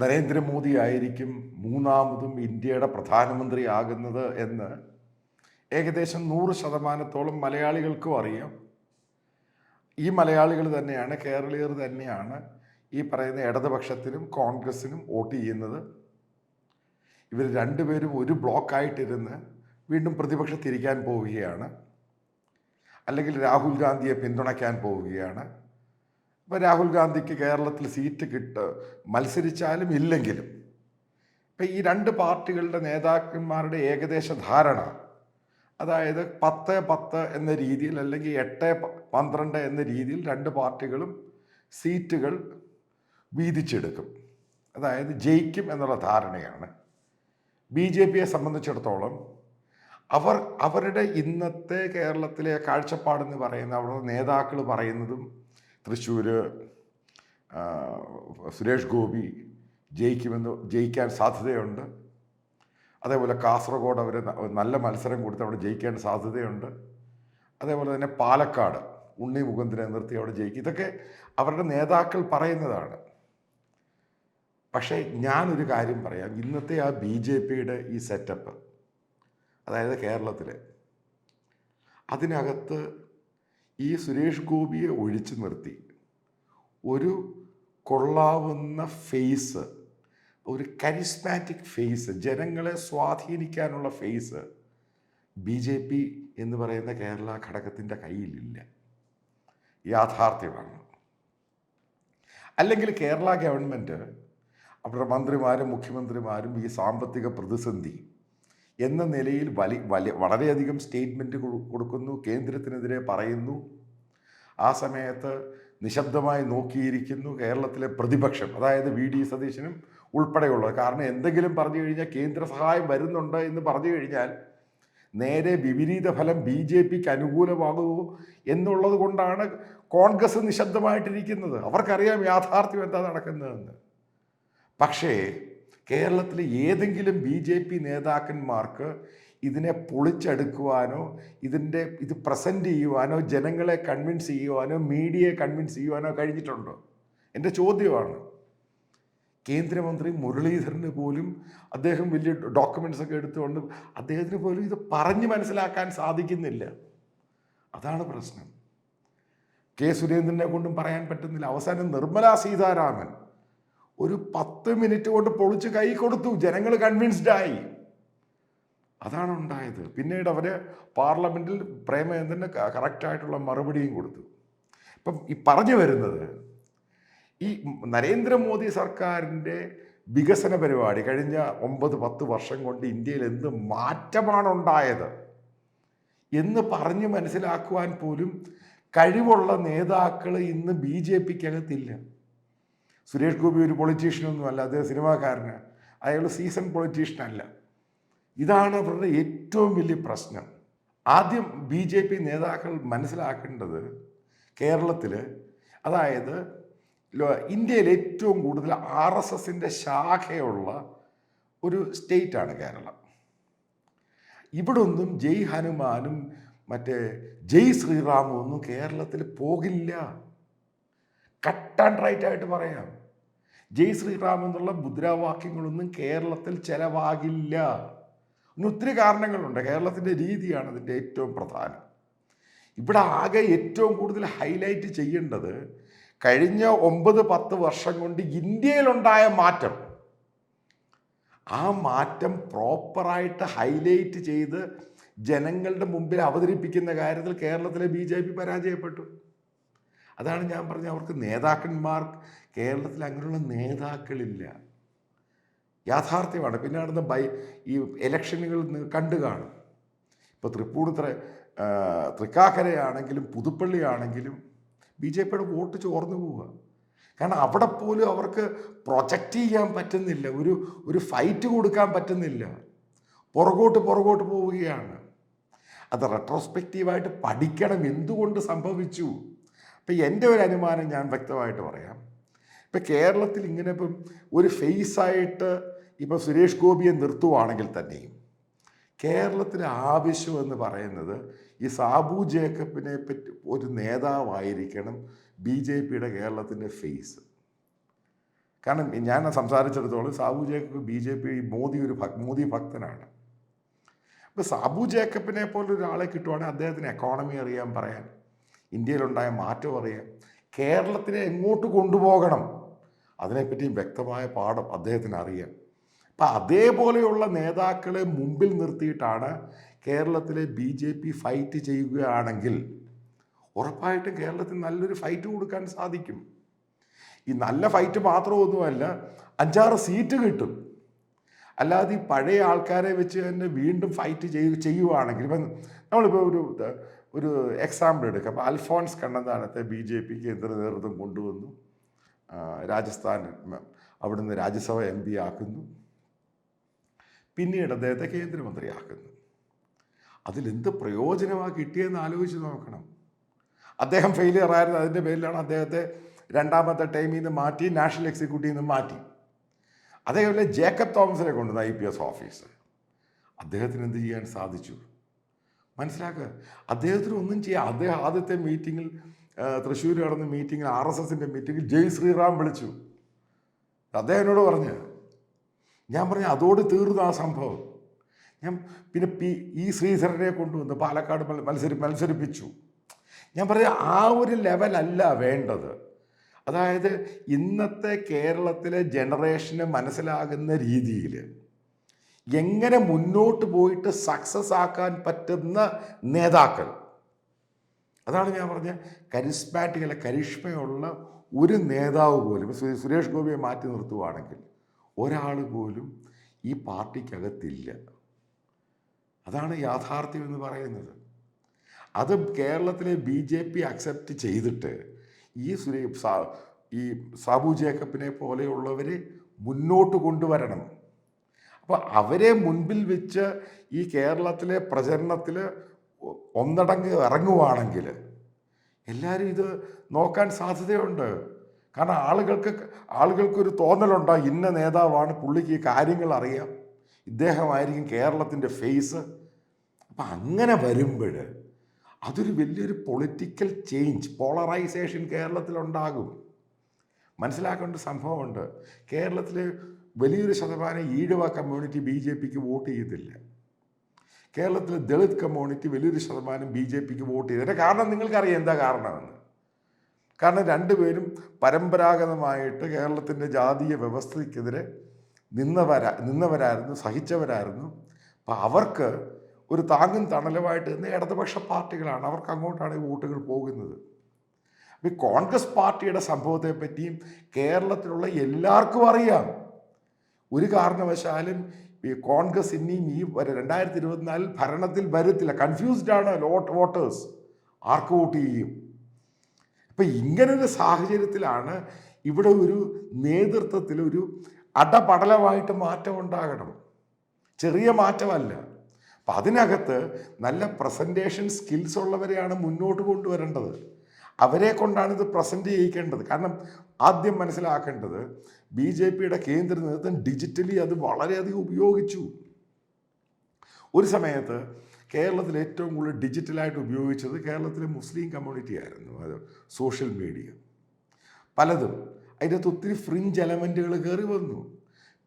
നരേന്ദ്രമോദി ആയിരിക്കും മൂന്നാമതും ഇന്ത്യയുടെ പ്രധാനമന്ത്രി ആകുന്നത് എന്ന് ഏകദേശം നൂറ് ശതമാനത്തോളം മലയാളികൾക്കും അറിയാം. ഈ മലയാളികൾ തന്നെയാണ് കേരളീയർ തന്നെയാണ് ഈ പറയുന്ന ഇടതുപക്ഷത്തിനും കോൺഗ്രസിനും വോട്ട് ചെയ്യുന്നത്. ഇവർ രണ്ടുപേരും ഒരു ബ്ലോക്കായിട്ടിരുന്ന് വീണ്ടും പ്രതിപക്ഷത്തിരിക്കാൻ പോവുകയാണ്. അല്ലെങ്കിൽ രാഹുൽ ഗാന്ധിയെ പിന്തുണയ്ക്കാൻ പോവുകയാണ്. ഇപ്പോൾ രാഹുൽ ഗാന്ധിക്ക് കേരളത്തിൽ സീറ്റ് കിട്ട് മത്സരിച്ചാലും ഇല്ലെങ്കിലും. ഇപ്പം ഈ രണ്ട് പാർട്ടികളുടെ നേതാക്കന്മാരുടെ ഏകദേശ ധാരണ അതായത് പത്ത് പത്ത് എന്ന രീതിയിൽ അല്ലെങ്കിൽ എട്ട് പന്ത്രണ്ട് എന്ന രീതിയിൽ രണ്ട് പാർട്ടികളും സീറ്റുകൾ വീതിച്ചെടുക്കും. അതായത് ജയിക്കും എന്നുള്ള ധാരണയാണ്. ബി ജെ പിയെ സംബന്ധിച്ചിടത്തോളം അവർ അവരുടെ ഇന്നത്തെ കേരളത്തിലെ കാഴ്ചപ്പാടെന്ന് പറയുന്ന അവരുടെ നേതാക്കൾ പറയുന്നതും തൃശ്ശൂർ സുരേഷ് ഗോപി ജയിക്കുമെന്ന് ജയിക്കാൻ സാധ്യതയുണ്ട്. അതേപോലെ കാസർഗോഡ് അവർ നല്ല മത്സരം കൊടുത്ത് അവിടെ ജയിക്കാൻ സാധ്യതയുണ്ട്. അതേപോലെ തന്നെ പാലക്കാട് ഉണ്ണി മുകുന്ദനെ നിർത്തി അവിടെ ജയിക്കും. ഇതൊക്കെ അവരുടെ നേതാക്കൾ പറയുന്നതാണ്. പക്ഷേ ഞാനൊരു കാര്യം പറയാം. ഇന്നത്തെ ആ ബി ജെ പിയുടെ ഈ സെറ്റപ്പ് അതായത് കേരളത്തിൽ അതിനകത്ത് ഈ സുരേഷ് ഗോപിയെ ഒഴിച്ചു നിർത്തി. ഒരു കൊള്ളാവുന്ന ഫേസ് ഒരു കരിസ്മാറ്റിക് ഫേസ് ജനങ്ങളെ സ്വാധീനിക്കാനുള്ള ഫേസ് ബി ജെ പി എന്ന് പറയുന്ന കേരള ഘടകത്തിന്റെ കയ്യിലില്ല. യാഥാർത്ഥ്യമാണ്. അല്ലെങ്കിൽ കേരള ഗവൺമെന്റ് അവരുടെ മന്ത്രിമാരും മുഖ്യമന്ത്രിമാരും ഈ സാമ്പത്തിക പ്രതിസന്ധി എന്ന നിലയിൽ വലി വലിയ വളരെയധികം സ്റ്റേറ്റ്മെന്റ് കൊടുക്കുന്നു കേന്ദ്രത്തിനെതിരെ പറയുന്നു. ആ സമയത്ത് നിശബ്ദമായി നോക്കിയിരിക്കുന്നു കേരളത്തിലെ പ്രതിപക്ഷം അതായത് വി. ഡി. സതീശനും ഉൾപ്പെടെയുള്ളത് കാരണം എന്തെങ്കിലും പറഞ്ഞു കഴിഞ്ഞാൽ കേന്ദ്ര സഹായം വരുന്നുണ്ട് എന്ന് പറഞ്ഞു കഴിഞ്ഞാൽ നേരെ വിപരീത ഫലം ബി ജെ പിക്ക് അനുകൂലമാകുമോ എന്നുള്ളത് കൊണ്ടാണ് കോൺഗ്രസ് നിശബ്ദമായിട്ടിരിക്കുന്നത്. അവർക്കറിയാം യാഥാർത്ഥ്യം എന്താ നടക്കുന്നതെന്ന്. പക്ഷേ കേരളത്തിലെ ഏതെങ്കിലും ബി ജെ പി നേതാക്കന്മാർക്ക് ഇതിനെ പൊളിച്ചെടുക്കുവാനോ ഇതിന്റെ ഇത് പ്രസന്റ് ചെയ്യുവാനോ ജനങ്ങളെ കൺവിൻസ് ചെയ്യുവാനോ മീഡിയയെ കൺവിൻസ് ചെയ്യുവാനോ കഴിഞ്ഞിട്ടുണ്ടോ? എന്റെ ചോദ്യമാണ്. കേന്ദ്രമന്ത്രി മുരളീധരന് പോലും അദ്ദേഹം വലിയ ഡോക്യുമെന്റ്സ് ഒക്കെ എടുത്തുകൊണ്ട് അദ്ദേഹത്തിന് പോലും ഇത് പറഞ്ഞ് മനസ്സിലാക്കാൻ സാധിക്കുന്നില്ല. അതാണ് പ്രശ്നം. കെ സുരേന്ദ്രനെ കൊണ്ടും പറയാൻ പറ്റുന്നില്ല. അവസാനം നിർമ്മലാ സീതാരാമൻ ഒരു പത്ത് മിനിറ്റ് കൊണ്ട് പൊളിച്ച് കൈ കൊടുത്തു. ജനങ്ങൾ കൺവിൻസ്ഡ് ആയി. അതാണ് ഉണ്ടായത്. പിന്നീട് അവർ പാർലമെന്റിൽ പ്രേമചന്ദ്രന് കറക്റ്റായിട്ടുള്ള മറുപടിയും കൊടുത്തു. ഇപ്പം ഈ പറഞ്ഞു വരുന്നത് ഈ നരേന്ദ്രമോദി സർക്കാരിന്റെ വികസന പരിപാടി കഴിഞ്ഞ ഒമ്പത് പത്ത് വർഷം കൊണ്ട് ഇന്ത്യയിൽ എന്ത് മാറ്റമാണ് ഉണ്ടായത് എന്ന് പറഞ്ഞ് മനസ്സിലാക്കുവാൻ പോലും കഴിവുള്ള നേതാക്കൾ ഇന്ന് ബി ജെ പിക്കകത്തില്ല. സുരേഷ് ഗോപി ഒരു പൊളിറ്റീഷ്യനൊന്നും അല്ല അദ്ദേഹം സിനിമാക്കാരന്. അയാൾ സീസൺ പൊളിറ്റീഷ്യനല്ല ഇതാണ് അവരുടെ ഏറ്റവും വലിയ പ്രശ്നം. ആദ്യം ബി ജെ പി നേതാക്കൾ മനസ്സിലാക്കേണ്ടത് കേരളത്തിൽ അതായത് ഇന്ത്യയിൽ ഏറ്റവും കൂടുതൽ ആർ എസ് എസിന്റെ ശാഖയുള്ള ഒരു സ്റ്റേറ്റാണ് കേരളം. ഇവിടെ ഒന്നും ജയ് ഹനുമാനും മറ്റേ ജയ് ശ്രീറാമും ഒന്നും കേരളത്തിൽ പോകില്ല. കട്ട് ആൻഡ് റൈറ്റ് ആയിട്ട് പറയാം. ജയ് ശ്രീറാം എന്നുള്ള മുദ്രാവാക്യങ്ങളൊന്നും കേരളത്തിൽ ചെലവാകില്ല. ഒത്തിരി കാരണങ്ങളുണ്ട്. കേരളത്തിന്റെ രീതിയാണ് അതിന്റെ ഏറ്റവും പ്രധാനം. ഇവിടെ ആകെ ഏറ്റവും കൂടുതൽ ഹൈലൈറ്റ് ചെയ്യേണ്ടത് കഴിഞ്ഞ ഒമ്പത് പത്ത് വർഷം കൊണ്ട് ഇന്ത്യയിലുണ്ടായ മാറ്റം. ആ മാറ്റം പ്രോപ്പറായിട്ട് ഹൈലൈറ്റ് ചെയ്ത് ജനങ്ങളുടെ മുമ്പിൽ അവതരിപ്പിക്കുന്ന കാര്യത്തിൽ കേരളത്തിലെ ബി പരാജയപ്പെട്ടു. അതാണ് ഞാൻ പറഞ്ഞ അവർക്ക് നേതാക്കന്മാർ കേരളത്തിൽ അങ്ങനെയുള്ള നേതാക്കളില്ല. യാഥാർത്ഥ്യമാണ്. പിന്നെ നടന്ന ബൈ ഈ ഇലക്ഷനുകൾ കണ്ടു കാണും. ഇപ്പോൾ തൃപ്പൂണിത്തറ തൃക്കാക്കരയാണെങ്കിലും പുതുപ്പള്ളി ആണെങ്കിലും ബി ജെ പിയുടെ വോട്ട് ചോർന്നു പോവുക. കാരണം അവിടെ പോലും അവർക്ക് പ്രൊജക്റ്റ് ചെയ്യാൻ പറ്റുന്നില്ല. ഒരു ഒരു ഫൈറ്റ് കൊടുക്കാൻ പറ്റുന്നില്ല. പുറകോട്ട് പുറകോട്ട് പോവുകയാണ്. അത് റെട്രോസ്പെക്റ്റീവായിട്ട് പഠിക്കണം. എന്തുകൊണ്ട് സംഭവിച്ചു? ഇപ്പം എന്റെ ഒരു അനുമാനം ഞാൻ വ്യക്തമായിട്ട് പറയാം. ഇപ്പം കേരളത്തിൽ ഇങ്ങനെ ഇപ്പം ഒരു ഫേസായിട്ട് ഇപ്പം സുരേഷ് ഗോപിയെ നിർത്തുവാണെങ്കിൽ തന്നെയും കേരളത്തിലെ ആവശ്യം എന്ന് പറയുന്നത് ഈ സാബു ജേക്കബിനെ പറ്റി ഒരു നേതാവായിരിക്കണം ബി ജെ പിയുടെ കേരളത്തിന്റെ ഫേസ് കാരണം ഞാൻ സംസാരിച്ചിടത്തോളം Sabu Jacob B J P Modi ഒരു മോദി ഭക്തനാണ്. അപ്പോൾ സാബു ജേക്കബിനെ പോലെ ഒരാളെ കിട്ടുവാണെങ്കിൽ അദ്ദേഹത്തിന് എക്കോണമി അറിയാൻ പറയാൻ ഇന്ത്യയിലുണ്ടായ മാറ്റം അറിയാം കേരളത്തിനെ എങ്ങോട്ട് കൊണ്ടുപോകണം? അതിനെപ്പറ്റി വ്യക്തമായ പാഠം അദ്ദേഹത്തിന് അറിയാം അപ്പം അതേപോലെയുള്ള നേതാക്കളെ മുമ്പിൽ നിർത്തിയിട്ടാണ് കേരളത്തിലെ ബി ജെ പി ഫൈറ്റ് ചെയ്യുകയാണെങ്കിൽ ഉറപ്പായിട്ടും കേരളത്തിൽ നല്ലൊരു ഫൈറ്റ് കൊടുക്കാൻ സാധിക്കും. ഈ നല്ല ഫൈറ്റ് മാത്രമൊന്നുമല്ല അഞ്ചാറ് സീറ്റ് കിട്ടും. അല്ലാതെ ഈ പഴയ ആൾക്കാരെ വെച്ച് തന്നെ വീണ്ടും ഫൈറ്റ് ചെയ്യുകയാണെങ്കിൽ ഇപ്പം നമ്മളിപ്പോൾ ഒരു ഒരു എക്സാമ്പിൾ എടുക്കാം. അൽഫോൺസ് കണ്ണന്താനത്തെ ബി ജെ പി കേന്ദ്ര നേതൃത്വം കൊണ്ടുവന്നു. രാജസ്ഥാൻ അവിടുന്ന് രാജ്യസഭ എം പി ആക്കുന്നു. പിന്നീട് അദ്ദേഹത്തെ കേന്ദ്രമന്ത്രിയാക്കുന്നു അതിലെന്ത് പ്രയോജനമാണ് കിട്ടിയെന്ന് ആലോചിച്ച് നോക്കണം. അദ്ദേഹം ഫെയിലിയർ ആയിരുന്നു. അതിന്റെ പേരിലാണ് അദ്ദേഹത്തെ രണ്ടാമത്തെ ടൈമിൽ നിന്ന് മാറ്റി നാഷണൽ എക്സിക്യൂട്ടീവ് നിന്ന് മാറ്റി. അതേപോലെ ജേക്കബ് തോമസിനെ കൊണ്ടുവന്ന ഐ പി എസ് ഓഫീസർ അദ്ദേഹത്തിന് എന്ത് ചെയ്യാൻ സാധിച്ചു? മനസ്സിലാക്കുക അദ്ദേഹത്തിന് ഒന്നും ചെയ്യാം അദ്ദേഹം ആദ്യത്തെ മീറ്റിങ്ങിൽ തൃശ്ശൂർ നടന്ന മീറ്റിങ്ങിൽ ആർ എസ് എസിന്റെ മീറ്റിങ്ങിൽ ജയ് ശ്രീറാം വിളിച്ചു. അദ്ദേഹം എന്നോട് പറഞ്ഞ് ഞാൻ പറഞ്ഞു അതോട് തീർന്നു ആ സംഭവം. ഞാൻ പിന്നെ പി ഈ ശ്രീധരനെ കൊണ്ടുവന്ന് പാലക്കാട് മത്സരി മത്സരിപ്പിച്ചു. ഞാൻ പറഞ്ഞു ആ ഒരു ലെവലല്ല വേണ്ടത്. അതായത് ഇന്നത്തെ കേരളത്തിലെ ജനറേഷന് മനസ്സിലാകുന്ന രീതിയിൽ എങ്ങനെ മുന്നോട്ട് പോയിട്ട് സക്സസ് ആക്കാൻ പറ്റുന്ന നേതാക്കൾ. അതാണ് ഞാൻ പറഞ്ഞ കരിസ്മാറ്റിക് അല്ല കരിഷ്മയുള്ള ഒരു നേതാവ് പോലും സുരേഷ് ഗോപിയെ മാറ്റി നിർത്തുവാണെങ്കിൽ ഒരാൾ പോലും ഈ പാർട്ടിക്കകത്തില്ല. അതാണ് യാഥാർത്ഥ്യം എന്ന് പറയുന്നത്. അത് കേരളത്തിലെ ബി ജെ പി അക്സെപ്റ്റ് ചെയ്തിട്ട് ഈ സുരേ ഈ സാബു ജേക്കബിനെ പോലെയുള്ളവർ മുന്നോട്ട് കൊണ്ടുവരണം. അപ്പോൾ അവരെ മുൻപിൽ വെച്ച് ഈ കേരളത്തിലെ പ്രചരണത്തിൽ ഒന്നടങ്ക് ഇറങ്ങുവാണെങ്കിൽ എല്ലാവരും ഇത് നോക്കാൻ സാധ്യതയുണ്ട്. കാരണം ആളുകൾക്ക് ആളുകൾക്കൊരു തോന്നലുണ്ടാകും ഇന്ന നേതാവാണ് പുള്ളിക്ക് ഈ കാര്യങ്ങൾ അറിയാം. ഇദ്ദേഹമായിരിക്കും കേരളത്തിന്റെ ഫേസ് അപ്പം അങ്ങനെ വരുമ്പോൾ അതൊരു വലിയൊരു പൊളിറ്റിക്കൽ ചേഞ്ച് പോളറൈസേഷൻ കേരളത്തിലുണ്ടാകും. മനസ്സിലാക്കേണ്ട സംഭവമുണ്ട്. കേരളത്തിൽ വലിയൊരു ശതമാനം ഈഴവ കമ്മ്യൂണിറ്റി ബി ജെ പിക്ക് വോട്ട് ചെയ്തില്ല. കേരളത്തിലെ ദളിത് കമ്മ്യൂണിറ്റി വലിയൊരു ശതമാനം ബി ജെ പിക്ക് വോട്ട് ചെയ്തില്ല. കാരണം നിങ്ങൾക്കറിയാം എന്താ കാരണമെന്ന്. കാരണം രണ്ടുപേരും പരമ്പരാഗതമായിട്ട് കേരളത്തിന്റെ ജാതീയ വ്യവസ്ഥയ്ക്കെതിരെ നിന്നവരാ നിന്നവരായിരുന്നു സഹിച്ചവരായിരുന്നു. അപ്പം അവർക്ക് ഒരു താങ്ങും തണലുമായിട്ട് നിന്ന് ഇടതുപക്ഷ പാർട്ടികളാണ്. അവർക്ക് അങ്ങോട്ടാണ് ഈ വോട്ടുകൾ പോകുന്നത്. അപ്പം ഈ കോൺഗ്രസ് പാർട്ടിയുടെ സംഭവത്തെ പറ്റിയും കേരളത്തിലുള്ള എല്ലാവർക്കും അറിയാം. ഒരു കാരണവശാലും ഈ കോൺഗ്രസ് ഇനിയും ഈ രണ്ടായിരത്തി ഇരുപത്തിനാലിൽ ഭരണത്തിൽ വരത്തില്ല. കൺഫ്യൂസ്ഡ് ആണ് ലോട്ട് വോട്ടേഴ്സ് ആർക്ക് വോട്ട് ചെയ്യും? അപ്പം ഇങ്ങനൊരു സാഹചര്യത്തിലാണ് ഇവിടെ ഒരു നേതൃത്വത്തിൽ ഒരു അടപടലമായിട്ട് മാറ്റം ഉണ്ടാകണം. ചെറിയ മാറ്റമല്ല. അപ്പം അതിനകത്ത് നല്ല പ്രസന്റേഷൻ സ്കിൽസ് ഉള്ളവരെയാണ് മുന്നോട്ട് കൊണ്ടുവരേണ്ടത്. അവരെ കൊണ്ടാണ് ഇത് പ്രസന്റ് ചെയ്യിക്കേണ്ടത്. കാരണം ആദ്യം മനസ്സിലാക്കേണ്ടത് ബി ജെ പിയുടെ കേന്ദ്ര നേതൃത്വം ഡിജിറ്റലി അത് വളരെയധികം ഉപയോഗിച്ചു. ഒരു സമയത്ത് കേരളത്തിൽ ഏറ്റവും കൂടുതൽ ഡിജിറ്റലായിട്ട് ഉപയോഗിച്ചത് കേരളത്തിലെ മുസ്ലിം കമ്മ്യൂണിറ്റി ആയിരുന്നു അത് സോഷ്യൽ മീഡിയ പലതും അതിനകത്ത് ഒത്തിരി ഫ്രിഞ്ച് എലമെന്റുകൾ കയറി വന്നു.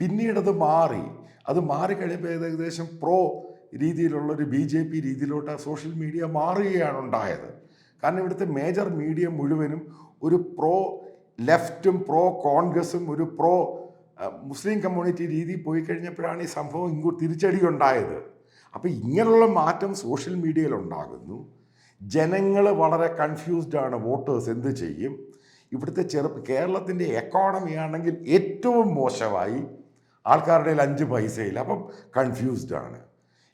പിന്നീടത് മാറി. അത് മാറിക്കഴിയുമ്പോൾ ഏകദേശം പ്രോ രീതിയിലുള്ള ഒരു ബി ജെ പി രീതിയിലോട്ട് ആ സോഷ്യൽ മീഡിയ മാറുകയാണ് ഉണ്ടായത്. കാരണം ഇവിടുത്തെ മേജർ മീഡിയ മുഴുവനും ഒരു പ്രോ ലെഫ്റ്റും പ്രോ കോൺഗ്രസും ഒരു പ്രോ മുസ്ലിം കമ്മ്യൂണിറ്റി രീതി പോയി കഴിഞ്ഞപ്പോഴാണ് ഈ സംഭവം ഇങ്ങോട്ട് തിരിച്ചടി ഉണ്ടായത് അപ്പോൾ ഇങ്ങനെയുള്ള മാറ്റം സോഷ്യൽ മീഡിയയിൽ ഉണ്ടാകുന്നു. ജനങ്ങൾ വളരെ കൺഫ്യൂസ്ഡ് ആണ് വോട്ടേഴ്സ് എന്ത് ചെയ്യും? ഇവിടുത്തെ ചെറുപ്പ് കേരളത്തിന്റെ എക്കോണമി ആണെങ്കിൽ ഏറ്റവും മോശമായി ആൾക്കാരുടെ അഞ്ച് പൈസയിൽ അപ്പം കൺഫ്യൂസ്ഡ് ആണ്.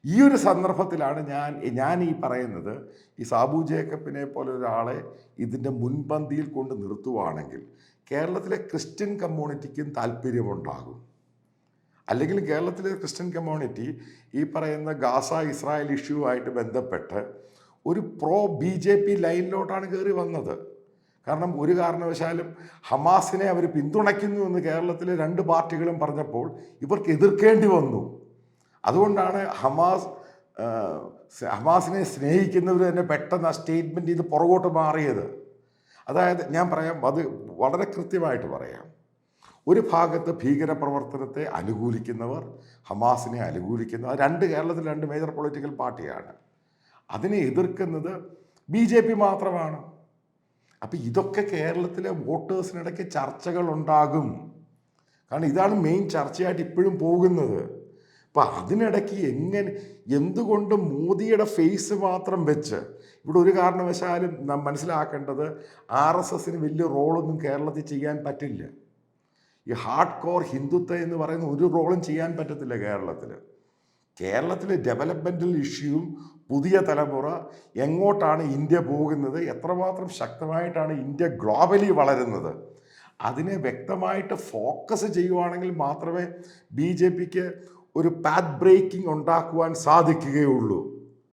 ഈ ഒരു സന്ദർഭത്തിലാണ് ഞാൻ ഞാൻ ഈ പറയുന്നത് ഈ സാബു ജേക്കബിനെ പോലെ ഒരാളെ ഇതിന്റെ മുൻപന്തിയിൽ കൊണ്ട് നിർത്തുവാണെങ്കിൽ കേരളത്തിലെ ക്രിസ്ത്യൻ കമ്മ്യൂണിറ്റിക്കും താല്പര്യമുണ്ടാകും. അല്ലെങ്കിൽ കേരളത്തിലെ ക്രിസ്ത്യൻ കമ്മ്യൂണിറ്റി ഈ പറയുന്ന ഗാസ ഇസ്രായേൽ ഇഷ്യൂ ആയിട്ട് ബന്ധപ്പെട്ട് ഒരു പ്രോ ബി ജെ പി ലൈനിലോട്ടാണ് കയറി വന്നത്. കാരണം ഒരു കാരണവശാലും ഹമാസിനെ അവർ പിന്തുണയ്ക്കുന്നു എന്ന് കേരളത്തിലെ രണ്ട് പാർട്ടികളും പറഞ്ഞപ്പോൾ ഇവർക്ക് എതിർക്കേണ്ടി വന്നു. അതുകൊണ്ടാണ് ഹമാസ് ഹമാസിനെ സ്നേഹിക്കുന്നവർ തന്നെ പെട്ടെന്ന് ആ സ്റ്റേറ്റ്മെന്റ് ഇത് പുറകോട്ട് മാറിയത്. അതായത് ഞാൻ പറയാം അത് വളരെ കൃത്യമായിട്ട് പറയാം. ഒരു ഭാഗത്ത് ഭീകരപ്രവർത്തനത്തെ അനുകൂലിക്കുന്നവർ ഹമാസിനെ അനുകൂലിക്കുന്നവർ രണ്ട് കേരളത്തിൽ രണ്ട് മേജർ പൊളിറ്റിക്കൽ പാർട്ടിയാണ്. അതിനെ എതിർക്കുന്നത് ബി ജെ പി മാത്രമാണ്. അപ്പോൾ ഇതൊക്കെ കേരളത്തിലെ വോട്ടേഴ്സിനിടയ്ക്ക് ചർച്ചകളുണ്ടാകും. കാരണം ഇതാണ് മെയിൻ ചർച്ചയായിട്ട് ഇപ്പോഴും പോകുന്നത്. അപ്പം അതിനിടയ്ക്ക് എങ്ങനെ എന്തുകൊണ്ട് മോദിയുടെ ഫേസ് മാത്രം വെച്ച് ഇവിടെ ഒരു കാരണവശാലും നാം മനസ്സിലാക്കേണ്ടത് ആർ എസ് എസിന് വലിയ റോളൊന്നും കേരളത്തിൽ ചെയ്യാൻ പറ്റില്ല. ഈ ഹാർഡ് കോർ ഹിന്ദുത്വം എന്ന് പറയുന്ന ഒരു റോളും ചെയ്യാൻ പറ്റത്തില്ല കേരളത്തിൽ കേരളത്തിലെ ഡെവലപ്മെന്റൽ ഇഷ്യൂവും പുതിയ തലമുറ എങ്ങോട്ടാണ് ഇന്ത്യ പോകുന്നത് എത്രമാത്രം ശക്തമായിട്ടാണ് ഇന്ത്യ ഗ്ലോബലി വളരുന്നത് അതിനെ വ്യക്തമായിട്ട് ഫോക്കസ് ചെയ്യുവാണെങ്കിൽ മാത്രമേ ബി ജെ പിക്ക് ഒരു പാത്ത് ബ്രേക്കിംഗ് ഉണ്ടാക്കുവാൻ സാധിക്കുകയുള്ളൂ.